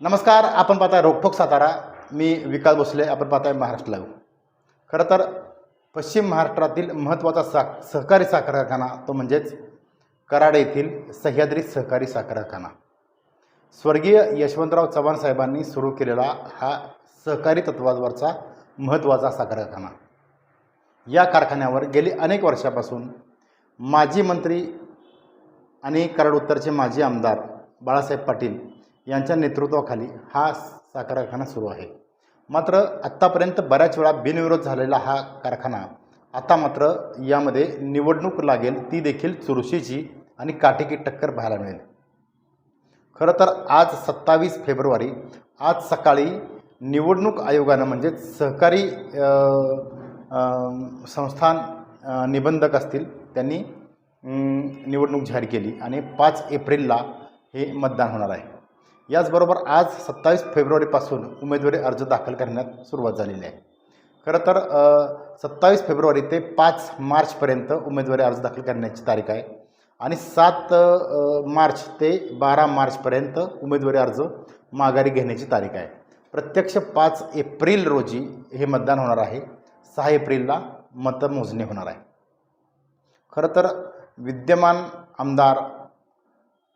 नमस्कार आपण पाहताय रोकठोक सातारा. मी विकास भोसले आपण पाहताय महाराष्ट्र लाईव्ह खरं तर पश्चिम महाराष्ट्रातील महत्त्वाचा सा सहकारी साखर कारखाना तो म्हणजेच कराड येथील सह्याद्री सहकारी साखर कारखाना स्वर्गीय यशवंतराव चव्हाण साहेबांनी सुरू केलेला हा सहकारी तत्वावरचा महत्त्वाचा साखर कारखाना या कारखान्यावर गेली अनेक वर्षापासून माजी मंत्री आणि कराड उत्तरचे माजी आमदार बाळासाहेब पाटील यांच्या नेतृत्वाखाली हा साखर कारखाना सुरू आहे. मात्र आत्तापर्यंत बऱ्याच वेळा बिनविरोध झालेला हा कारखाना आता मात्र यामध्ये निवडणूक लागेल ती देखील चुरशीची आणि काटेकी टक्कर पाहायला मिळेल. खरं तर आज सत्तावीस फेब्रुवारी आज सकाळी निवडणूक आयोगानं म्हणजेच सहकारी संस्थान निबंधक असतील त्यांनी निवडणूक जाहीर केली आणि पाच एप्रिलला हे मतदान होणार आहे. याचबरोबर आज सत्तावीस फेब्रुवारीपासून उमेदवारी अर्ज दाखल करण्यात सुरुवात झालेली आहे. खरं तर सत्तावीस फेब्रुवारी ते पाच मार्चपर्यंत उमेदवारी अर्ज दाखल करण्याची तारीख आहे. आणि सात मार्च ते बारा मार्चपर्यंत उमेदवारी अर्ज माघारी घेण्याची तारीख आहे. प्रत्यक्ष पाच एप्रिल रोजी हे मतदान होणार आहे. सहा एप्रिलला मतमोजणी होणार आहे. खरं तर विद्यमान आमदार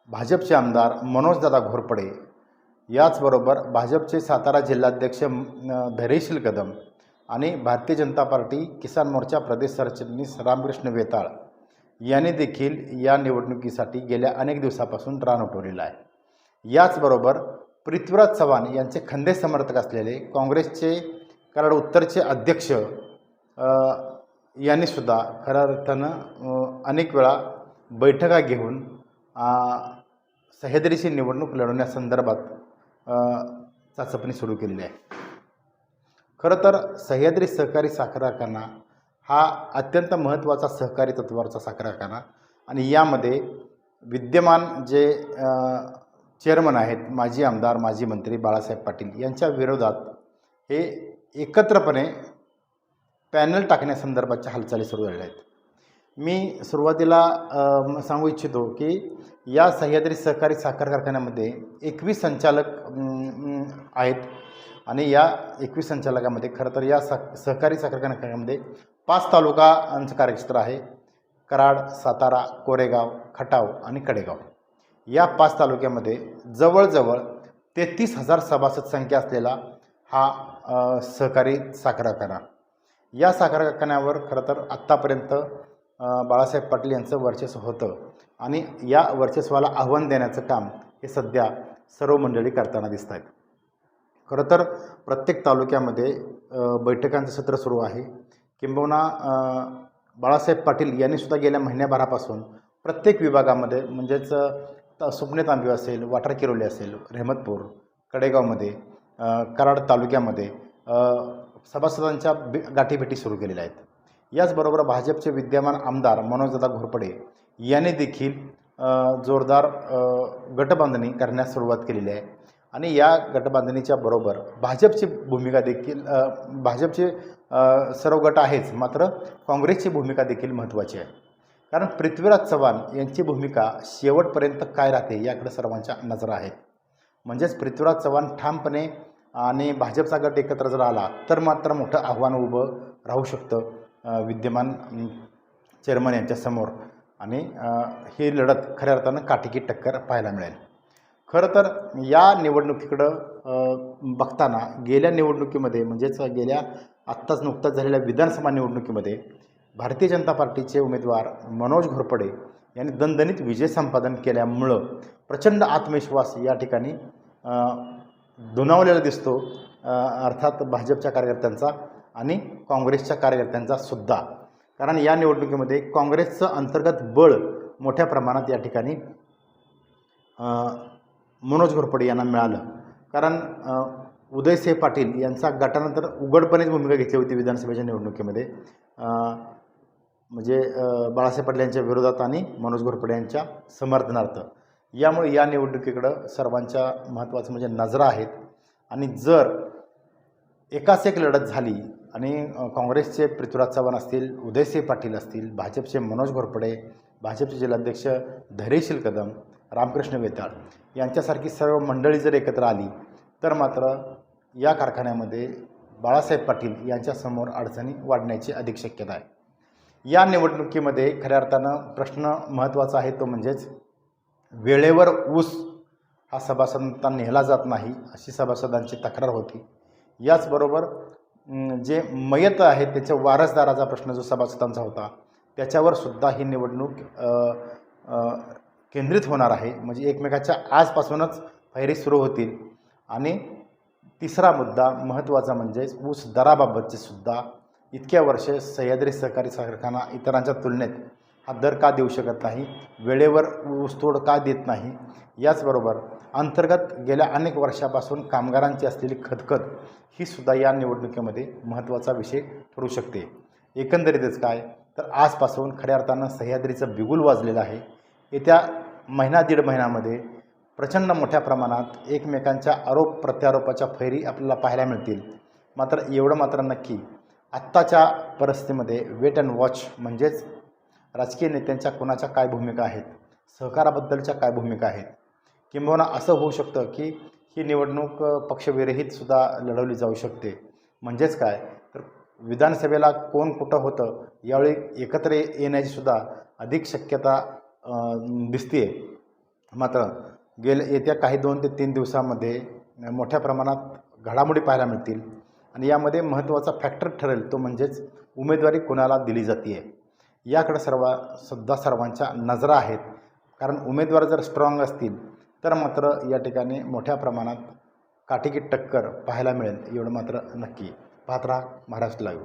भाजपचे आमदार मनोजदादा घोरपडे याचबरोबर भाजपचे सातारा जिल्हाध्यक्ष धरेशील धैर्यशील कदम आणि भारतीय जनता पार्टी किसान मोर्चा प्रदेश सरचिटणीस रामकृष्ण वेताळ यांनी देखील या निवडणुकीसाठी गेल्या अनेक दिवसापासून रान उठवलेलं आहे. याचबरोबर पृथ्वीराज चव्हाण यांचे खंदे समर्थक असलेले काँग्रेसचे कराड उत्तरचे अध्यक्ष यांनीसुद्धा खऱ्या अर्थानं अनेक वेळा बैठका घेऊन सह्याद्रीची निवडणूक लढवण्यासंदर्भात चाचपणी सुरू केलेली आहे. खरं तर सह्याद्री सहकारी साखर कारखाना हा अत्यंत महत्त्वाचा सहकारी तत्वावरचा साखर कारखाना आणि यामध्ये विद्यमान जे चेअरमन आहेत माजी आमदार माजी मंत्री बाळासाहेब पाटील यांच्या विरोधात हे एकत्रपणे पॅनल टाकण्यासंदर्भाच्या हालचाली सुरू झालेल्या आहेत. मी सुरुवातीला सांगू इच्छितो की या सह्याद्री सहकारी साखर कारखान्यामध्ये एकवीस संचालक आहेत. आणि या एकवीस संचालकामध्ये खरं तर या सा सहकारी साखर कारखान्यामध्ये पाच तालुकांचं कार्यक्षेत्र आहे. कराड सातारा कोरेगाव खटाव आणि कडेगाव. या पाच तालुक्यामध्ये जवळजवळ तेहतीस हजार सभासद संख्या असलेला हा सहकारी साखर कारखाना. या साखर कारखान्यावर खरं तर आत्तापर्यंत बाळासाहेब पाटील यांचं वर्चस्व होतं. आणि या वर्चस्वाला आव्हान देण्याचं काम हे सध्या सर्व मंडळी करताना दिसत आहेत खरं तर प्रत्येक तालुक्यामध्ये बैठकांचं सत्र सुरू आहे. किंबहुना बाळासाहेब पाटील यांनीसुद्धा गेल्या महिन्याभरापासून प्रत्येक विभागामध्ये म्हणजेच त सुपणे तांबी असेल वाटार किरोली असेल रेहमतपूर कडेगावमध्ये कराड तालुक्यामध्ये सभासदांच्या बे गाठीभेटी सुरू केलेल्या आहेत. याचबरोबर भाजपचे विद्यमान आमदार मनोजदादा घोरपडे यांनी देखील जोरदार गटबांधणी करण्यास सुरुवात केलेली आहे. आणि या गटबांधणीच्या बरोबर भाजपची भूमिका देखील भाजपचे सर्व गट आहेच मात्र काँग्रेसची भूमिका देखील महत्त्वाची आहे. कारण पृथ्वीराज चव्हाण यांची भूमिका शेवटपर्यंत काय राहते याकडे सर्वांच्या नजरा आहेत. म्हणजेच पृथ्वीराज चव्हाण ठामपणे आणि भाजपचा गट एकत्र जर आला तर मात्र मोठं आव्हान उभं राहू शकतं. विद्यमान चेअरमन यांच्यासमोर आणि ही लढत खऱ्या अर्थानं काटेकी टक्कर पाहायला मिळेल. खरं तर या निवडणुकीकडं बघताना गेल्या निवडणुकीमध्ये म्हणजेच गेल्या आत्ताच नुकताच झालेल्या विधानसभा निवडणुकीमध्ये भारतीय जनता पार्टीचे उमेदवार मनोज घोरपडे यांनी दणदणीत विजय संपादन केल्यामुळं प्रचंड आत्मविश्वास या ठिकाणी दुनावलेला दुणावलेला दिसतो. अर्थात भाजपच्या कार्यकर्त्यांचा. आणि काँग्रेसच्या कार्यकर्त्यांचा सुद्धा. कारण या निवडणुकीमध्ये काँग्रेसचं अंतर्गत बळ मोठ्या प्रमाणात या ठिकाणी मनोज घोरपडे यांना मिळालं. कारण उदयसिंह पाटील यांचा गटानंतर उघडपणेच भूमिका घेतली होती विधानसभेच्या निवडणुकीमध्ये. म्हणजे बाळासाहेब पाटील यांच्या विरोधात आणि मनोज घोरपडे यांच्या समर्थनार्थ. यामुळे या निवडणुकीकडं सर्वांच्या महत्त्वाचं म्हणजे नजरा आहेत. आणि जर एकाच एक लढत झाली आणि काँग्रेसचे पृथ्वीराज चव्हाण असतील उदयसिंह पाटील असतील भाजपचे मनोज घोरपडे भाजपचे जिल्हाध्यक्ष धैर्यशील कदम रामकृष्ण वेताळ यांच्यासारखी सर्व मंडळी जर एकत्र आली तर मात्र या कारखान्यामध्ये बाळासाहेब पाटील यांच्यासमोर अडचणी वाढण्याची अधिक शक्यता आहे. या निवडणुकीमध्ये खऱ्या अर्थानं प्रश्न महत्त्वाचा आहे तो म्हणजेच वेळेवर ऊस हा सभासदांना नेला जात नाही अशी सभासदांची तक्रार होती. याचबरोबर जे मयत आहे त्याच्या वारसदाराचा प्रश्न जो सभासदांचा होता त्याच्यावर सुद्धा ही निवडणूक केंद्रित होणार आहे. म्हणजे एकमेकाच्या आजपासूनच फैरी सुरू होतील. आणि तिसरा मुद्दा महत्त्वाचा म्हणजे ऊस दराबाबतचे सुद्धा इतक्या वर्षे सह्याद्री सहकारी कारखाना इतरांच्या तुलनेत हा दर का देऊ शकत नाही? वेळेवर ऊसतोड का देत नाही? याचबरोबर अंतर्गत गेल्या अनेक वर्षापासून कामगारांची असलेली खदखद ही सुद्धा या निवडणुकीमध्ये महत्त्वाचा विषय ठरू शकते. एकंदरीतच काय? तर आजपासून खऱ्या अर्थानं सह्याद्रीचं बिगुल वाजलेलं आहे. येत्या महिना दीड महिन्यामध्ये प्रचंड मोठ्या प्रमाणात एकमेकांच्या आरोप प्रत्यारोपाच्या फैरी आपल्याला पाहायला मिळतील. मात्र एवढं मात्र नक्की आत्ताच्या परिस्थितीमध्ये वेट अँड वॉच म्हणजेच राजकीय नेत्यांच्या कोणाच्या काय भूमिका आहेत? सहकाराबद्दलच्या काय भूमिका आहेत? किंबहुना असं होऊ शकतं की ही निवडणूक पक्षविरहितसुद्धा लढवली जाऊ शकते. म्हणजेच काय? तर विधानसभेला कोण कुठं होतं यावेळी एकत्र येण्याचीसुद्धा अधिक शक्यता दिसते मात्र गेल्या येत्या काही दोन ते तीन दिवसामध्ये मोठ्या प्रमाणात घडामोडी पाहायला मिळतील आणि यामध्ये महत्त्वाचा फॅक्टर ठरेल तो म्हणजेच उमेदवारी कोणाला दिली जाते याकडे सर्व सुद्धा सर्वांच्या नजरा आहेत. कारण उमेदवार जर स्ट्रॉंग असतील तर मात्र या ठिकाणी मोठ्या प्रमाणात काटेकी टक्कर पाहायला मिळेल. एवढं मात्र नक्की. पाहत राहा महाराष्ट्र लाईव्ह